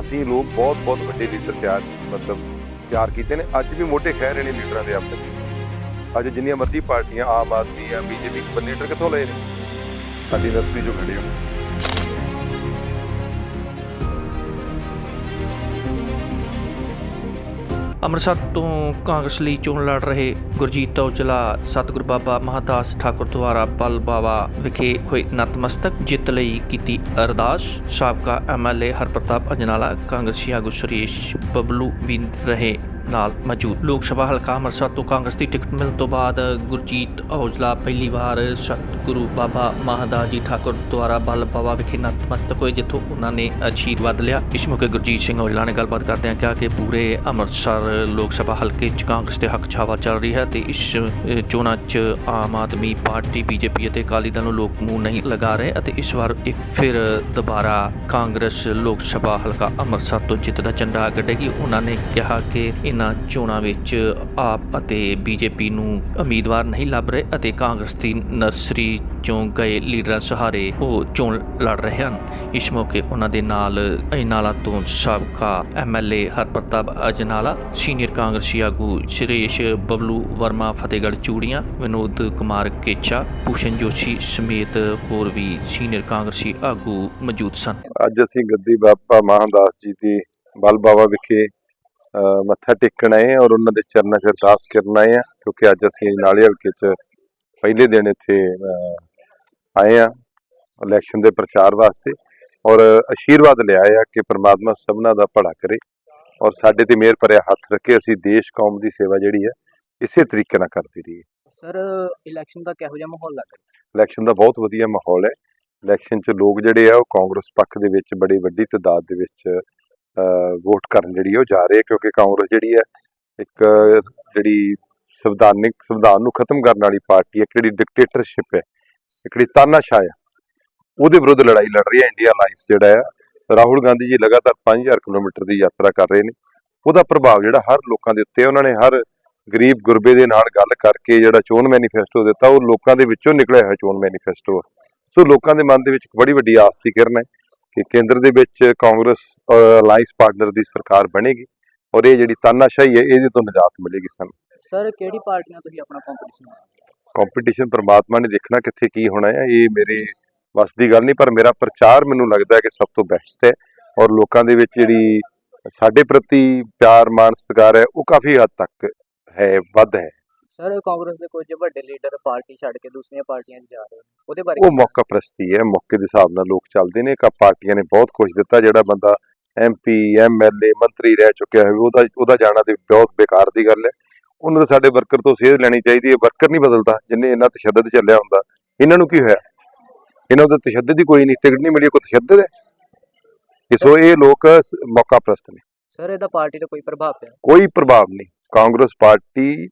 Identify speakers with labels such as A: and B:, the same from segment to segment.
A: ਅਸੀਂ ਲੋਕ ਬਹੁਤ ਬਹੁਤ ਵੱਡੇ ਲੀਡਰ ਤਿਆਰ, ਮਤਲਬ ਤਿਆਰ ਕੀਤੇ ਨੇ। ਅੱਜ ਵੀ ਮੋਢੇ ਖਹਿ ਰਹੇ ਨੇ ਲੀਡਰਾਂ ਦੇ ਆਪਸ ਅੱਜ ਜਿੰਨੀਆਂ ਮਰਜ਼ੀ ਪਾਰਟੀਆਂ ਆਮ ਆਦਮੀ ਆ ਬੀਜੇਪੀ ਬੰਦੇ ਲੀਡਰ ਕਿੱਥੋਂ ਲਏ ਨੇ? ਸਾਡੀ ਨਰਸਰੀ ਜੋ ਖੜੇ ਹੋ।
B: ਅੰਮ੍ਰਿਤਸਰ ਤੋਂ ਕਾਂਗਰਸ ਲਈ ਚੋਣ ਲੜ ਰਹੇ ਗੁਰਜੀਤ ਔਜਲਾ ਸਤਿਗੁਰੂ ਬਾਬਾ ਮਹਾਦਾਸ ਠਾਕੁਰ ਦੁਆਰਾ ਬਲ ਬਾਵਾ ਵਿਖੇ ਹੋਏ ਨਤਮਸਤਕ ਜਿੱਤ ਲਈ ਕੀਤੀ ਅਰਦਾਸ। ਸਾਬਕਾ ਐਮਐਲਏ ਹਰਪ੍ਰਤਾਪ ਅਜਨਾਲਾ, ਕਾਂਗਰਸੀ ਆਗੂ ਸੁਰੇਸ਼ ਬਬਲੂ ਵੀ ਰਹੇ ਨਾਲ ਮੌਜੂਦ। ਲੋਕ ਸਭਾ ਹਲਕਾ ਅੰਮ੍ਰਿਤਸਰ ਤੋਂ ਕਾਂਗਰਸ ਦੀ ਟਿਕਟ ਮਿਲਣ ਤੋਂ ਬਾਅਦ ਗੁਰਜੀਤ ਔਜਲਾ ਪਹਿਲੀ ਵਾਰ ਸਤਿਗੁਰੂ ਬਾਬਾ ਮਹਾਦਾਸ ਜੀ ਠਾਕੁਰ ਦੁਆਰਾ ਬਲ ਬਾਵਾ ਵਿਖੇ ਨਤਮਸਤਕ ਹੋਏ, ਜਿੱਥੋਂ ਉਹਨਾਂ ਨੇ ਆਸ਼ੀਰਵਾਦ ਲਿਆ। ਇਸ ਮੌਕੇ ਗੁਰਜੀਤ ਸਿੰਘ ਔਜਲਾ ਨੇ ਗੱਲਬਾਤ ਕਰਦਿਆਂ ਕਿਹਾ ਕਿ ਪੂਰੇ ਅੰਮ੍ਰਿਤਸਰ ਲੋਕ ਸਭਾ ਹਲਕੇ 'ਚ ਕਾਂਗਰਸ ਦੇ ਹੱਕ ਛਾਵਾ ਚੱਲ ਰਹੀ ਹੈ ਤੇ ਇਸ ਚੋਣਾਂ 'ਚ ਆਮ ਆਦਮੀ ਪਾਰਟੀ, ਬੀਜੇਪੀ ਅਤੇ ਅਕਾਲੀ ਦਲ ਨੂੰ ਲੋਕ ਮੂੰਹ ਨਹੀਂ ਲਗਾ ਰਹੇ ਅਤੇ ਇਸ ਵਾਰ ਇੱਕ ਫਿਰ ਦੁਬਾਰਾ ਕਾਂਗਰਸ ਲੋਕ ਸਭਾ ਹਲਕਾ ਅੰਮ੍ਰਿਤਸਰ ਤੋਂ ਜਿੱਤ ਦਾ ਝੰਡਾ ਗੱਡੇਗੀ। ਉਹਨਾਂ ਨੇ ਕਿਹਾ ਕਿ ਇਹਨਾਂ ਚੋਣਾਂ ਵਿੱਚ ਆਪ ਅਤੇ ਬੀਜੇਪੀ ਨੂੰ ਉਮੀਦਵਾਰ ਨਹੀਂ ਲੱਭ ਰਹੇ ਅਤੇ ਕਾਂਗਰਸ ਦੀ ਨਰਸਰੀ ਚੋਂ ਗਏ ਲੀਡਰਾਂ ਸਹਾਰੇ ਉਹ ਚੋਣ ਲੜ ਰਹੇ ਹਨ। ਇਸ ਮੌਕੇ ਉਹਨਾਂ ਦੇ ਨਾਲ ਅਜਨਾਲਾ ਤੋਂ ਸਾਬਕਾ ਐਮਐਲਏ ਹਰਪ੍ਰਤਾਪ ਅਜਨਾਲਾ, ਸੀਨੀਅਰ ਕਾਂਗਰਸੀ ਆਗੂ ਸ਼੍ਰੇਸ਼ ਬਬਲੂ ਵਰਮਾ, ਫਤਿਹਗੜ੍ਹ ਚੂੜੀਆਂ, ਵਿਨੋਦ ਕੁਮਾਰ ਕੇਚਾ, ਭੂਸ਼ਣ ਜੋਸ਼ੀ ਸਮੇਤ ਹੋਰ ਵੀ ਸੀਨੀਅਰ ਕਾਂਗਰਸੀ ਆਗੂ ਮੌਜੂਦ ਸਨ।
A: ਅੱਜ ਅਸੀਂ ਗੱਦੀ ਬਾਬਾ ਮਹਾਦਾਸ ਜੀ ਦੀ ਬਲ ਬਾਵਾ ਵਿਖੇ ਮੱਥਾ ਟੇਕਣ ਹਾਂ ਔਰ ਉਹਨਾਂ ਦੇ ਚਰਨਾਂ 'ਚ ਅਰਦਾਸ ਕਰਨ ਹਾਂ ਕਿਉਂਕਿ ਅੱਜ ਅਸੀਂ ਨਾਲੇ ਹਲਕੇ 'ਚ ਪਹਿਲੇ ਦਿਨ ਇੱਥੇ ਆਏ ਹਾਂ ਇਲੈਕਸ਼ਨ ਦੇ ਪ੍ਰਚਾਰ ਵਾਸਤੇ ਔਰ ਆਸ਼ੀਰਵਾਦ ਲਿਆ ਆ ਕਿ ਪ੍ਰਮਾਤਮਾ ਸਭਨਾ ਦਾ ਭਲਾ ਕਰੇ ਔਰ ਸਾਡੇ ਤੇ ਮਿਹਰ ਭਰਿਆ ਹੱਥ ਰੱਖੇ ਅਸੀਂ ਦੇਸ਼ ਕੌਮ ਦੀ ਸੇਵਾ ਜਿਹੜੀ ਹੈ ਇਸੇ ਤਰੀਕੇ ਨਾਲ ਕਰਦੇ ਰਹੀਏ।
C: ਸਰ ਇਲੈਕਸ਼ਨ ਦਾ ਕਿਹੋ ਜਿਹਾ ਮਾਹੌਲ ਲੱਗ ਰਿਹਾ?
A: ਇਲੈਕਸ਼ਨ ਦਾ ਬਹੁਤ ਵਧੀਆ ਮਾਹੌਲ ਹੈ। ਇਲੈਕਸ਼ਨ 'ਚ ਲੋਕ ਜਿਹੜੇ ਆ ਉਹ ਕਾਂਗਰਸ ਪੱਖ ਦੇ ਵਿੱਚ ਬੜੀ ਵੱਡੀ ਤਾਦਾਦ ਦੇ ਵਿੱਚ ਵੋਟ ਕਰਨ ਜਿਹੜੀ ਉਹ ਜਾ ਰਹੇ ਆ, ਕਿਉਂਕਿ ਕਾਂਗਰਸ ਜਿਹੜੀ ਹੈ ਇੱਕ ਜਿਹੜੀ ਸੰਵਿਧਾਨਿਕ, ਸੰਵਿਧਾਨ ਨੂੰ ਖਤਮ ਕਰਨ ਵਾਲੀ ਪਾਰਟੀ ਹੈ ਇੱਕ ਜਿਹੜੀ ਡਿਕਟੇਟਰਸ਼ਿਪ ਹੈ ਇੱਕ ਤਾਨਾਸ਼ਾਹ ਹੈ ਉਹਦੇ ਵਿਰੁੱਧ ਲੜਾਈ ਲੜ ਰਹੀ ਹੈ ਇੰਡੀਆ ਅਲਾਈਅੰਸ ਜਿਹੜਾ ਹੈ ਰਾਹੁਲ ਗਾਂਧੀ ਜੀ ਲਗਾਤਾਰ 5000 ਕਿਲੋਮੀਟਰ ਦੀ ਯਾਤਰਾ ਕਰ ਰਹੇ ਨੇ, ਉਹਦਾ ਪ੍ਰਭਾਵ ਜਿਹੜਾ ਹਰ ਲੋਕਾਂ ਦੇ ਉੱਤੇ ਉਹਨਾਂ ਨੇ ਹਰ ਗਰੀਬ ਗੁਰਬੇ ਦੇ ਨਾਲ ਗੱਲ ਕਰਕੇ ਜਿਹੜਾ ਚੋਣ ਮੈਨੀਫੈਸਟੋ ਦਿੱਤਾ, ਉਹ ਲੋਕਾਂ ਦੇ ਵਿੱਚੋਂ ਨਿਕਲਿਆ ਹੋਇਆ ਚੋਣ ਮੈਨੀਫੈਸਟੋ ਸੋ ਲੋਕਾਂ ਦੇ ਮਨ ਦੇ ਵਿੱਚ ਇੱਕ ਬੜੀ ਵੱਡੀ ਆਸ ਦੀ ਕਿਰਨ ਹੈ ਕਿ ਕੇਂਦਰ ਦੇ ਵਿੱਚ ਕਾਂਗਰਸ ਅਲਾਈਅੰਸ ਪਾਰਟਨਰ ਦੀ ਸਰਕਾਰ ਬਣੇਗੀ ਔਰ ਇਹ ਜਿਹੜੀ ਤਾਨਾਸ਼ਾਹੀ ਹੈ ਇਹਦੇ ਤੋਂ ਨਿਜਾਤ ਮਿਲੇਗੀ ਸਾਨੂੰ।
C: ਸਰ ਕਿਹੜੀ ਪਾਰਟੀ ਨਾਲ ਤੁਸੀਂ ਆਪਣਾ ਕੰਪੀਟੀਸ਼ਨ
A: ਕੰਪੀਟੀਸ਼ਨ ਪ੍ਰਮਾਤਮਾ ਨੇ ਦੇਖਣਾ ਕਿੱਥੇ ਕੀ ਹੋਣਾ ਹੈ ਇਹ ਮੇਰੇ ਵੱਸ ਦੀ ਗੱਲ ਨਹੀਂ ਪਰ ਮੇਰਾ ਪ੍ਰਚਾਰ ਮੈਨੂੰ ਲੱਗਦਾ ਹੈ ਕਿ ਸਭ ਤੋਂ ਬੈਸਟ ਹੈ ਔਰ ਲੋਕਾਂ ਦੇ ਵਿੱਚ ਜਿਹੜੀ ਸਾਡੇ ਪ੍ਰਤੀ ਪਿਆਰ ਮਾਨ ਸਤਿਕਾਰ ਹੈ ਉਹ ਕਾਫੀ ਹੱਦ ਤੱਕ ਹੈ ਵੱਧ ਹੈ।
C: ਸਰ ਕਾਂਗਰਸ ਦੇ ਕੁਝ ਵੱਡੇ ਲੀਡਰ ਪਾਰਟੀ ਛੱਡ ਕੇ ਦੂਸਰੀਆਂ ਪਾਰਟੀਆਂ 'ਚ ਜਾ ਰਹੇ ਨੇ ਉਹਦੇ ਬਾਰੇ
A: ਉਹ ਮੌਕਾ ਪ੍ਰਸਤੀ ਹੈ ਮੌਕੇ ਦੇ ਹਿਸਾਬ ਨਾਲ ਲੋਕ ਚੱਲਦੇ ਨੇ ਕਾ ਪਾਰਟੀਆਂ ਨੇ ਬਹੁਤ ਕੁਝ ਦਿੱਤਾ ਜਿਹੜਾ ਬੰਦਾ ਐਮਪੀ ਐਮਐਲਏ ਮੰਤਰੀ ਰਹਿ ਚੁੱਕਿਆ ਹੋਵੇ ਉਹਦਾ ਉਹਦਾ ਜਾਣਾ ਤੇ ਬਹੁਤ ਬੇਕਾਰ ਦੀ ਗੱਲ ਹੈ। ਉਹਨਾਂ ਦਾ ਸਾਡੇ ਵਰਕਰ ਤੋਂ ਸੇਧ ਲੈਣੀ ਚਾਹੀਦੀ ਹੈ ਵਰਕਰ ਨਹੀਂ ਬਦਲਦਾ ਜਿੰਨੇ ਇੰਨਾ ਤਸ਼ੱਦਦ ਚੱਲਿਆ ਹੁੰਦਾ। ਇਹਨਾਂ ਨੂੰ ਕੀ ਹੋਇਆ? ਇਹਨਾਂ ਦਾ ਤਸ਼ੱਦਦ ਹੀ ਕੋਈ ਨਹੀਂ ਟਿਕਟ ਨਹੀਂ ਮਿਲੀ ਕੋਈ ਤਸ਼ੱਦਦ ਹੈ? ਕਿ ਸੋ ਇਹ ਲੋਕ ਮੌਕਾ ਪ੍ਰਸਤ ਨੇ।
C: ਸਰ ਇਹਦਾ ਪਾਰਟੀ ਤੇ ਕੋਈ ਪ੍ਰਭਾਵ ਪਿਆ?
A: ਕੋਈ ਪ੍ਰਭਾਵ ਨਹੀਂ। ਕਾਂਗਰਸ ਪਾਰਟੀ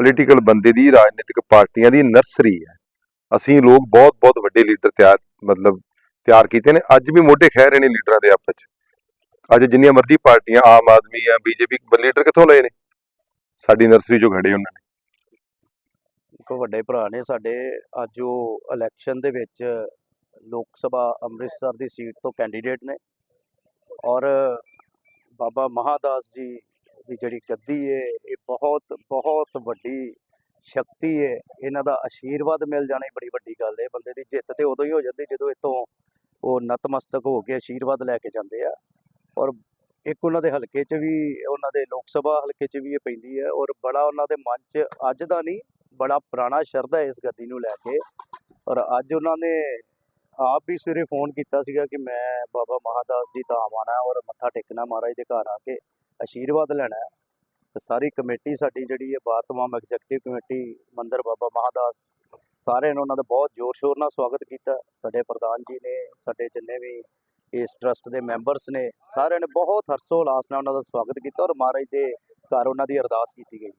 A: ਪੋਲੀਟੀਕਲ ਬੰਦੇ ਦੀ, ਰਾਜਨੀਤਿਕ ਪਾਰਟੀਆਂ ਦੀ ਨਰਸਰੀ ਹੈ। ਅਸੀਂ ਲੋਕ ਬਹੁਤ ਬਹੁਤ ਵੱਡੇ ਲੀਡਰ ਤਿਆਰ, ਮਤਲਬ ਤਿਆਰ ਕੀਤੇ ਨੇ। ਅੱਜ ਵੀ ਮੋਢੇ ਖਹਿ ਰਹੇ ਨੇ ਲੀਡਰਾਂ ਦੇ ਆਪਸ ਚ ਅੱਜ ਜਿੰਨੀਆਂ ਮਰਜ਼ੀ ਪਾਰਟੀਆਂ, ਆਮ ਆਦਮੀ ਆ ਬੀਜੇਪੀ ਲੀਡਰ ਕਿੱਥੋਂ ਲਏ ਨੇ? ਸਾਡੀ ਨਰਸਰੀ ਚੋਂ ਖੜੇ ਉਹਨਾਂ ਨੇ।
D: ਇੱਕ ਵੱਡੇ ਭਰਾ ਨੇ ਸਾਡੇ। ਅੱਜ ਉਹ ਇਲੈਕਸ਼ਨ ਦੇ ਵਿੱਚ ਲੋਕ ਸਭਾ ਅੰਮ੍ਰਿਤਸਰ ਦੀ ਸੀਟ ਤੋਂ ਕੈਂਡੀਡੇਟ ਨੇ। ਔਰ ਬਾਬਾ ਮਹਾਦਾਸ ਜੀ ਦੀ ਜਿਹੜੀ ਗੱਦੀ ਹੈ ਇਹ ਬਹੁਤ ਬਹੁਤ ਵੱਡੀ ਸ਼ਕਤੀ ਹੈ ਇਹਨਾਂ ਦਾ ਆਸ਼ੀਰਵਾਦ ਮਿਲ ਜਾਣਾ ਹੀ ਬੜੀ ਵੱਡੀ ਗੱਲ ਹੈ ਬੰਦੇ ਦੀ ਜਿੱਤ ਤੇ ਉਦੋਂ ਹੀ ਹੋ ਜਾਂਦੀ ਜਦੋਂ ਇਤੋਂ ਉਹ ਨਤਮਸਤਕ ਹੋ ਕੇ ਆਸ਼ੀਰਵਾਦ ਲੈ ਕੇ ਜਾਂਦੇ ਆ। ਔਰ ਇੱਕ ਉਹਨਾਂ ਦੇ ਹਲਕੇ 'ਚ ਵੀ, ਉਹਨਾਂ ਦੇ ਲੋਕ ਸਭਾ ਹਲਕੇ 'ਚ ਵੀ ਇਹ ਪੈਂਦੀ ਹੈ ਔਰ ਬੜਾ ਉਹਨਾਂ ਦੇ ਮਨ 'ਚ ਅੱਜ ਦਾ ਨਹੀਂ, ਬੜਾ ਪੁਰਾਣਾ ਸ਼ਰਧਾ ਹੈ ਇਸ ਗੱਦੀ ਨੂੰ ਲੈ ਕੇ। ਔਰ ਅੱਜ ਉਹਨਾਂ ਨੇ ਆਪ ਵੀ ਸਵੇਰੇ ਫੋਨ ਕੀਤਾ ਸੀਗਾ ਕਿ ਮੈਂ ਬਾਬਾ ਮਹਾਦਾਸ ਜੀ ਧਾਮ ਆਉਣਾ ਔਰ ਮੱਥਾ ਟੇਕਣਾ ਮਹਾਰਾਜ ਦੇ ਘਰ ਆ ਕੇ। ਆਸ਼ੀਰਵਾਦ ਲੈਣਾ ਹੈ। ਤੇ ਸਾਰੀ ਕਮੇਟੀ ਸਾਡੀ ਜਿਹੜੀ ਹੈ ਬਾਤਮਾਮ ਐਗਜ਼ੈਕਟਿਵ ਕਮੇਟੀ, ਮੰਦਰ ਬਾਬਾ ਮਹਾਦਾਸ ਸਾਰਿਆਂ ਨੇ ਉਹਨਾਂ ਦਾ ਬਹੁਤ ਜ਼ੋਰ ਸ਼ੋਰ ਨਾਲ ਸਵਾਗਤ ਕੀਤਾ। ਸਾਡੇ ਪ੍ਰਧਾਨ ਜੀ ਨੇ, ਸਾਡੇ ਜਿੰਨੇ ਵੀ ਇਸ ਟਰਸਟ ਦੇ ਮੈਂਬਰਸ ਨੇ, ਸਾਰਿਆਂ ਨੇ ਬਹੁਤ ਹਰਸੋ ਉਲਾਸ ਨਾਲ ਉਹਨਾਂ ਦਾ ਸਵਾਗਤ ਕੀਤਾ ਔਰ ਮਹਾਰਾਜ ਦੇ ਘਰ ਉਹਨਾਂ ਦੀ ਅਰਦਾਸ ਕੀਤੀ ਗਈ